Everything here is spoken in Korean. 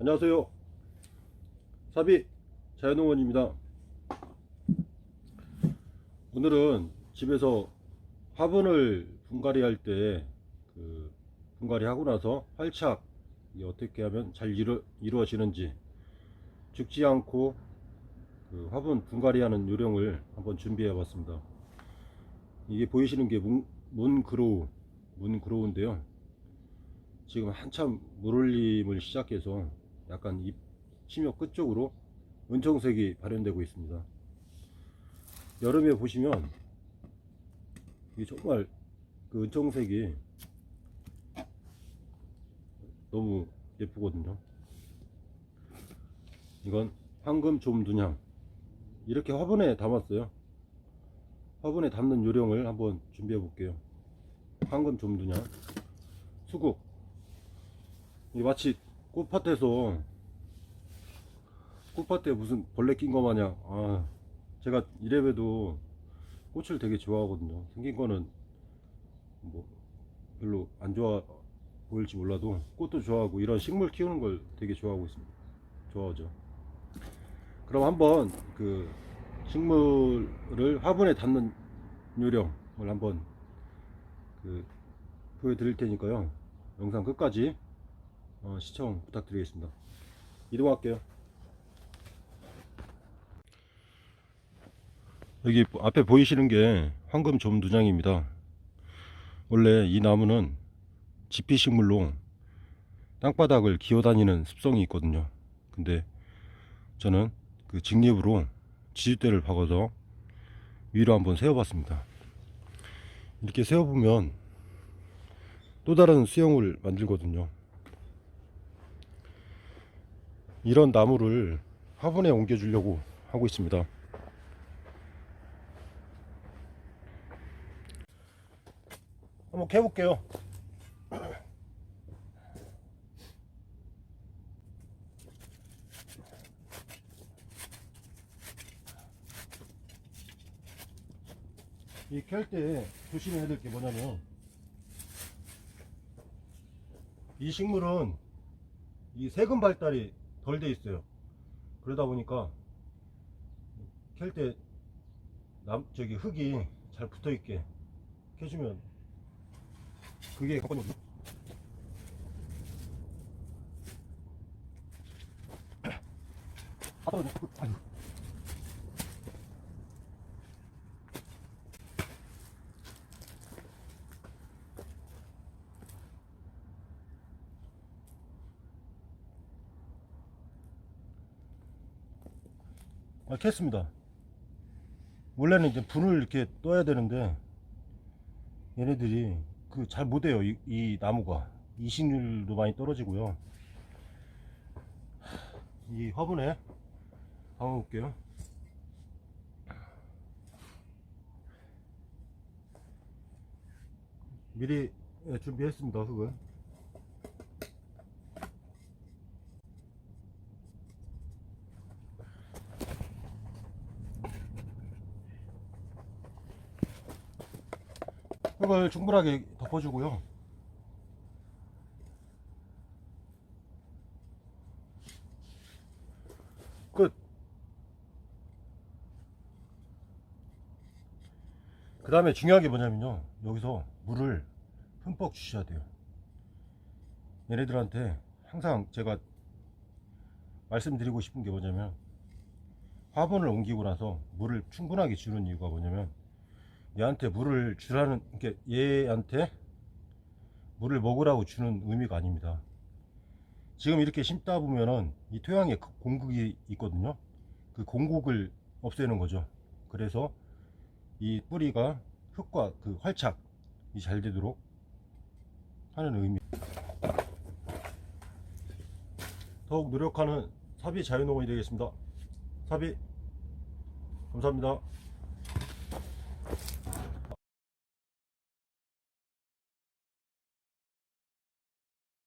안녕하세요. 사비 자연농원입니다. 오늘은 집에서 화분을 분갈이 할 때 그 분갈이 하고 나서 활착 어떻게 하면 잘 이루, 이루어지는지 죽지 않고 그 화분 분갈이 하는 요령을 한번 준비해 봤습니다. 이게 보이시는 게 문, 문그로우 문그로우인데요. 지금 한참 물올림을 시작해서 약간 잎 심역 끝쪽으로 은청색이 발현되고 있습니다. 여름에 보시면 이게 정말 그 은청색이 너무 예쁘거든요. 이건 황금 좀두냥 이렇게 화분에 담았어요. 화분에 담는 요령을 한번 준비해 볼게요. 황금 좀두냥 수국 이 마치 꽃밭에서. 꽃밭에 무슨 벌레 낀 거 마냥. 아 제가 이래봬도 꽃을 되게 좋아하거든요. 생긴 거는 뭐 별로 안 좋아 보일지 몰라도 꽃도 좋아하고 이런 식물 키우는 걸 되게 좋아하고 있습니다. 좋아하죠. 그럼 한번 그 식물을 화분에 담는 요령을 한번 그 보여드릴 테니까요. 영상 끝까지 어, 시청 부탁드리겠습니다. 이동할게요. 여기 앞에 보이시는 게 황금 좀두장입니다. 원래 이 나무는 지피식물로 땅바닥을 기어다니는 습성이 있거든요. 근데 저는 그 직립으로 지지대를 박아서 위로 한번 세워봤습니다. 이렇게 세워보면 또 다른 수영을 만들거든요. 이런 나무를 화분에 옮겨 주려고 하고 있습니다. 한번 캐볼게요. 이 캘 때 조심해야 될 게 뭐냐면 이 식물은 이 세금 발달이 덜 돼 있어요. 그러다 보니까 캘 때 남 저기 흙이 잘 붙어 있게 캐주면 그게 관건이거든요. 아. 아이 아, 캤습니다. 원래는 이제 불을 이렇게 떠야 되는데 얘네들이 그 잘 못해요. 이, 이 나무가 이식률도 많이 떨어지고요. 이 화분에 담아볼게요. 미리 예, 준비했습니다. 흙을. 흙을 충분하게 덮어주고요. 끝. 그 다음에 중요한 게 뭐냐면요. 여기서 물을 흠뻑 주셔야 돼요. 얘네들한테 항상 제가 말씀드리고 싶은 게 뭐냐면 화분을 옮기고 나서 물을 충분하게 주는 이유가 뭐냐면 얘한테 물을 주라는 게 얘한테 물을 먹으라고 주는 의미가 아닙니다. 지금 이렇게 심다 보면은 이 토양에 그 공극이 있거든요. 그 공극을 없애는 거죠. 그래서 이 뿌리가 흙과 그 활착이 잘 되도록 하는 의미. 더욱 노력하는 사비 자연농원이 되겠습니다. 사비 감사합니다.